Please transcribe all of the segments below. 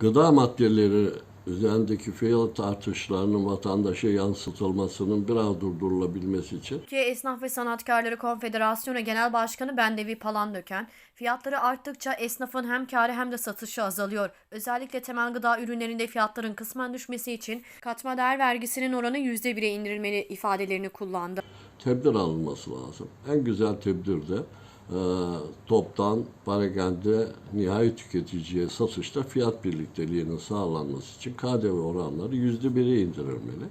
gıda maddeleri üzerindeki fiyat artışlarının vatandaşa yansıtılmasının biraz durdurulabilmesi için Türkiye Esnaf ve Sanatkarları Konfederasyonu Genel Başkanı Bendevi Palandöken, fiyatları arttıkça esnafın hem karı hem de satışı azalıyor. Özellikle temel gıda ürünlerinde fiyatların kısmen düşmesi için katma değer vergisinin oranı %1'e indirilmeli ifadelerini kullandı. tedbir alınması lazım. En güzel tedbir de toptan parakende nihai tüketiciye satışta fiyat birlikteliğinin sağlanması için KDV oranları yüzde bire indirilmeli.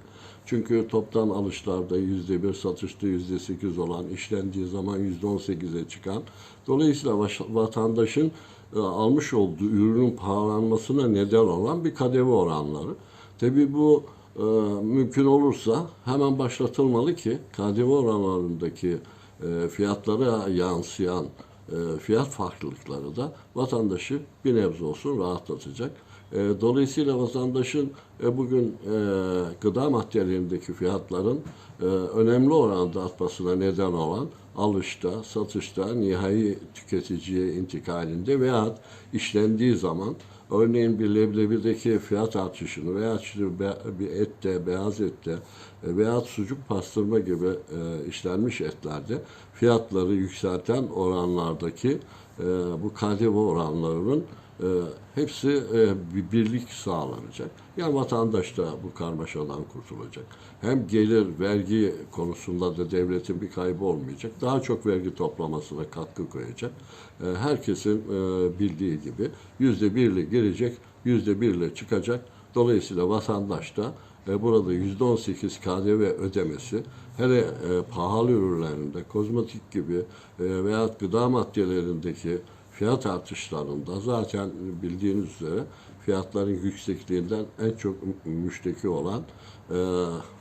Çünkü toptan alışlarda yüzde bir, satışta yüzde sekiz olan, işlendiği zaman yüzde on sekize çıkan, dolayısıyla vatandaşın e, almış olduğu ürünün pahalanmasına neden olan bir KDV oranları. Tabii bu e, mümkün olursa hemen başlatılmalı ki KDV oranlarındaki e, fiyatlara yansıyan e, fiyat farklılıkları da vatandaşı bir nebze olsun rahatlatacak. E, dolayısıyla vatandaşın e, bugün gıda maddelerindeki fiyatların önemli oranda artmasına neden olan alışta, satışta, nihai tüketiciye intikalinde veya işlendiği zaman Örneğin bir leblebideki fiyat artışını veya bir ette, beyaz ette e, veya sucuk pastırma gibi e, işlenmiş etlerde fiyatları yükselten oranlardaki e, bu KDV oranlarının e, hepsi e, bir birlik sağlanacak. Yani vatandaş da bu karmaşadan kurtulacak. Hem gelir, vergi konusunda da devletin bir kaybı olmayacak. Daha çok vergi toplamasına katkı koyacak. E, herkesin e, bildiği gibi yüzde birle girecek, yüzde birle çıkacak. Dolayısıyla vatandaş da e, burada yüzde on sekiz KDV ödemesi hele e, pahalı ürünlerinde kozmetik gibi veya gıda maddelerindeki fiyat artışlarında zaten bildiğiniz üzere fiyatların yüksekliğinden en çok müşteki olan e,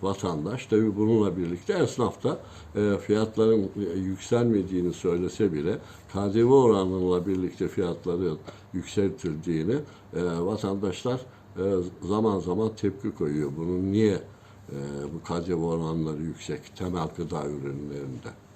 vatandaş. Tabii bununla birlikte esnaf da e, fiyatların e, yükselmediğini söylese bile KDV oranıyla birlikte fiyatların yükseltildiğini e, vatandaşlar e, zaman zaman tepki koyuyor. Bunun niye e, bu KDV oranları yüksek temel gıda ürünlerinde?